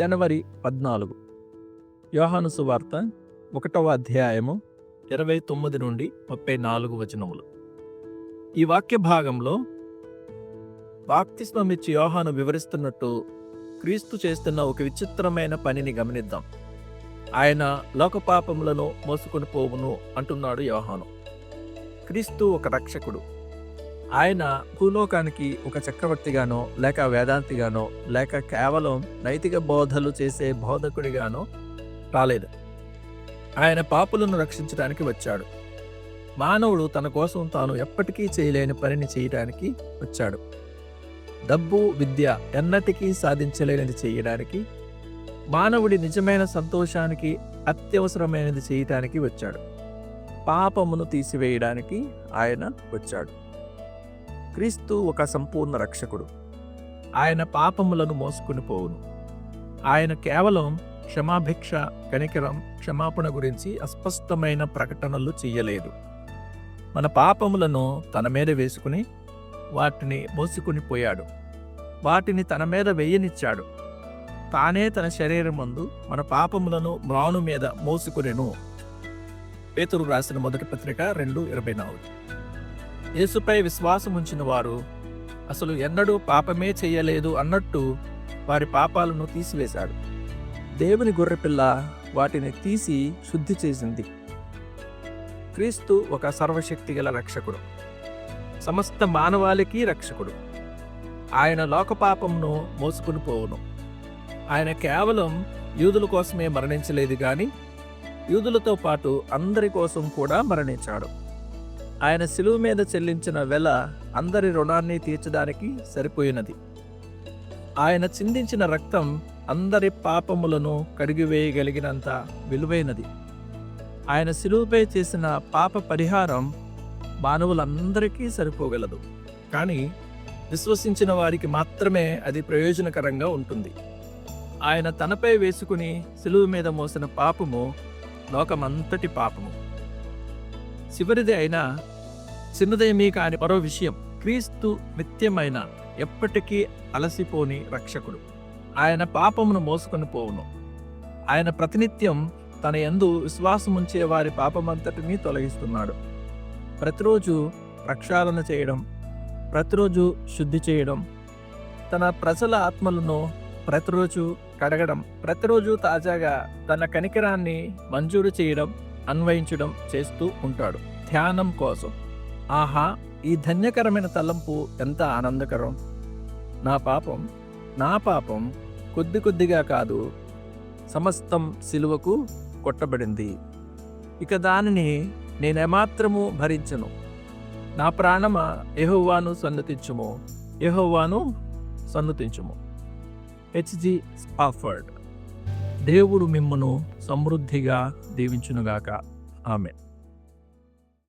జనవరి పద్నాలుగు. యోహాను సువార్త ఒకటవ అధ్యాయము ఇరవై తొమ్మిది నుండి ముప్పై నాలుగు వచనములు. ఈ వాక్య భాగంలో బాప్తిస్మమిచ్చి యోహాను వివరిస్తున్నట్టు క్రీస్తు చేస్తున్న ఒక విచిత్రమైన పనిని గమనిద్దాం. ఆయన లోకపాపములను మోసుకొని పోవును అంటున్నాడు యోహాను. క్రీస్తు ఒక రక్షకుడు. ఆయన భూలోకానికి ఒక చక్రవర్తిగానో లేక వేదాంతిగానో లేక కేవలం నైతిక బోధలు చేసే బోధకుడిగానో రాలేదు. ఆయన పాపులను రక్షించడానికి వచ్చాడు. మానవుడు తన కోసం తాను ఎప్పటికీ చేయలేని పనిని చేయడానికి వచ్చాడు. డబ్బు విద్య ఎన్నటికీ సాధించలేనిది చేయడానికి మానవుడి నిజమైన సంతోషానికి అత్యవసరమైనది చేయటానికి వచ్చాడు. పాపమును తీసివేయడానికి ఆయన వచ్చాడు. క్రీస్తు ఒక సంపూర్ణ రక్షకుడు. ఆయన పాపములను మోసుకుని పోవును. ఆయన కేవలం క్షమాభిక్ష కనికరం క్షమాపణ గురించి అస్పష్టమైన ప్రకటనలు చేయలేదు మన పాపములను తన మీద వేసుకుని వాటిని మోసుకుని పోయాడు. వాటిని తన మీద వెయ్యనిచ్చాడు తానే తన శరీరం ముందు మన పాపములను మ్రాను మీద మోసుకునేను. పేతురు రాసిన మొదటి పత్రిక రెండు ఇరవై నాలుగు. యేసుపై విశ్వాసం ఉంచిన వారు అసలు ఎన్నడూ పాపమే చేయలేదు అన్నట్టు వారి పాపాలను తీసివేశాడు. దేవుని గొర్రెపిల్ల వాటిని తీసి శుద్ధి చేసింది. క్రీస్తు ఒక సర్వశక్తి గల రక్షకుడు సమస్త మానవాళికి రక్షకుడు. ఆయన లోకపాపమును మోసుకుని పోవును. ఆయన కేవలం యూదుల కోసమే మరణించలేదు కానీ యూదులతో పాటు అందరి కోసం కూడా మరణించాడు. ఆయన శిలువ మీద చెల్లించిన వెల అందరి రుణాన్ని తీర్చడానికి సరిపోయినది. ఆయన చిందించిన రక్తం అందరి పాపములను కడిగివేయగలిగినంత విలువైనది. ఆయన శిలువపై చేసిన పాప పరిహారం మానవులందరికీ సరిపోగలదు. కానీ విశ్వసించిన వారికి మాత్రమే అది ప్రయోజనకరంగా ఉంటుంది. ఆయన తనపై వేసుకుని శిలువ మీద మోసిన పాపము లోకమంతటి పాపము. చివరిది అయినా చిన్నదేమీ కాని మరో విషయం. క్రీస్తు నిత్యమైన ఎప్పటికీ అలసిపోని రక్షకుడు. ఆయన పాపమును మోసుకొని పోవును. ఆయన ప్రతినిత్యం తన యందు విశ్వాసముంచే వారి పాపమంతటినీ తొలగిస్తున్నాడు. ప్రతిరోజు ప్రక్షాళన చేయడం ప్రతిరోజు శుద్ధి చేయడం తన ప్రజల ఆత్మలను ప్రతిరోజు కడగడం ప్రతిరోజు తాజాగా తన కనికరాన్ని మంజూరు చేయడం అన్వయించడం చేస్తూ ఉంటాడు. ధ్యానం కోసం. ఆహా ఈ ధన్యకరమైన తలంపు ఎంత ఆనందకరం. నా పాపం నా పాపం కొద్ది కొద్దిగా కాదు. సమస్తం సిలువకు కొట్టబడింది. ఇక దానిని నేనేమాత్రము భరించను. నా ప్రాణమా ఎహోవాను సన్నతించుము. ఎహోవాను సన్నతించుము. హెచ్జి స్పాఫర్డ్ దేవుడు మిమ్మను సమృద్ధిగా దీవించునుగాక. ఆమె